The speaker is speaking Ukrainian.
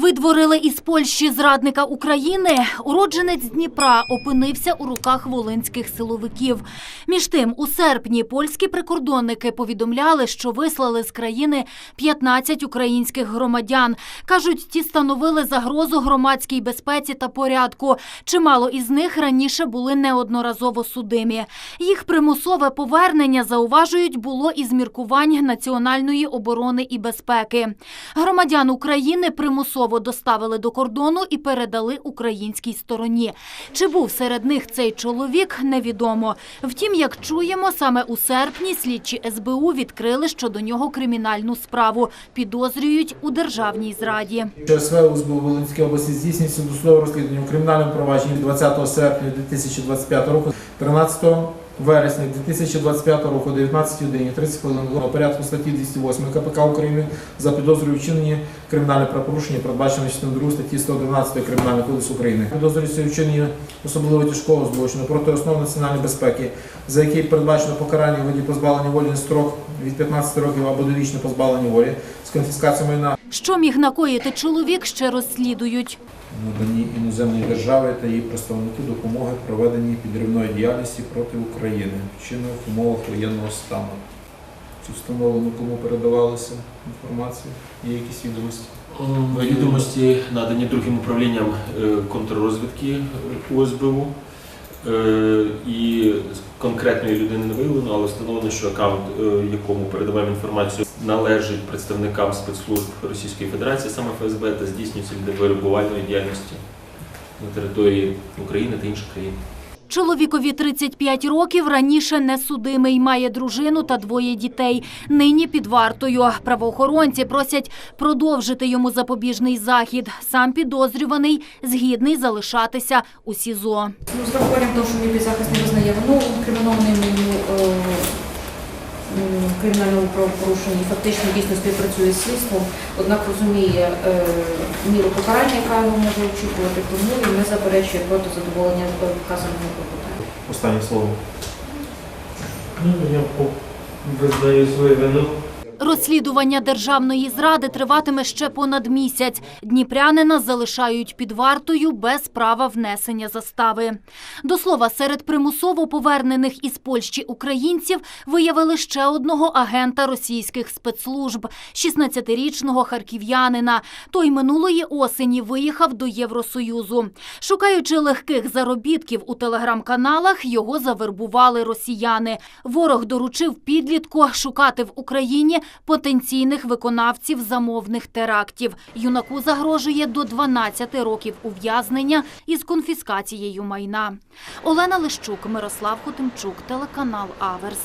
Видворили із Польщі зрадника України. Уродженець Дніпра опинився у руках волинських силовиків. Між тим, у серпні польські прикордонники повідомляли, що вислали з країни 15 українських громадян. Кажуть, ті становили загрозу громадській безпеці та порядку. Чимало із них раніше були неодноразово судимі. Їх примусове повернення, зауважують, було із міркувань національної оборони і безпеки. Громадян України примусово доставили до кордону і передали українській стороні. Чи був серед них цей чоловік, невідомо. Втім, як чуємо, саме у серпні слідчі СБУ відкрили щодо нього кримінальну справу. Підозрюють у державній зраді. ЧСВ УСБУ Волинській області здійснюється досудове розслідування у кримінальному провадженні 20 серпня 2025 року, 13 вересня 2025 року, 19 годині 30 хвилин було порядку статті 208 КПК України за підозрою вчинення кримінальне правопорушення, передбачено частиною 2 статті 111 Кримінального кодексу України. Підозрюється у вчиненні особливо тяжкого злочину проти основ національної безпеки, за який передбачено покарання у виді позбавлення волі на строк від 15 років або довічне позбавлення волі з конфіскацією майна Що міг накоїти чоловік, ще розслідують. Наданні іноземної держави та її представнику допомоги проведенні підривної діяльності проти України, вчинених в умовах воєнного стану. Чи встановлено кому передавалася інформація? Є якісь відомості? Відомості надані другим управлінням е, контррозвідки УСБУ. Е, І конкретної людини не виявлено, але встановлено, що аккаунт, е, якому передаваємо інформацію, належить представникам спецслужб Російської Федерації, саме ФСБ, та здійснюється для вирубувальної діяльності на території України та інших країн. Чоловікові 35 років, раніше не судимий, має дружину та двоє дітей. Нині під вартою. Правоохоронці просять продовжити йому запобіжний захід. Сам підозрюваний згідний залишатися у СІЗО. Ну, з врахуванням того, що мій підзахист не визнає вину кримінований йому е, правопорушення фактично дійсно співпрацює з слідством, однак розуміє е, міру покарання, яка його може очікувати, тому він не заперечує проти задоволення вказаного клопотання. Останнє слово. Ну, я визнаю свою вину. Розслідування державної зради триватиме ще понад місяць. Дніпрянина залишають під вартою без права внесення застави. До слова, серед примусово повернених із Польщі українців виявили ще одного агента російських спецслужб – 16-річного харків'янина. Той минулої осені виїхав до Євросоюзу. Шукаючи легких заробітків у телеграм-каналах, його завербували росіяни. Ворог доручив підлітку шукати в Україні потенційних виконавців замовних терактів. Юнаку загрожує до 12 років ув'язнення із конфіскацією майна. Олена Лищук, Мирослав Хотимчук, телеканал Аверс.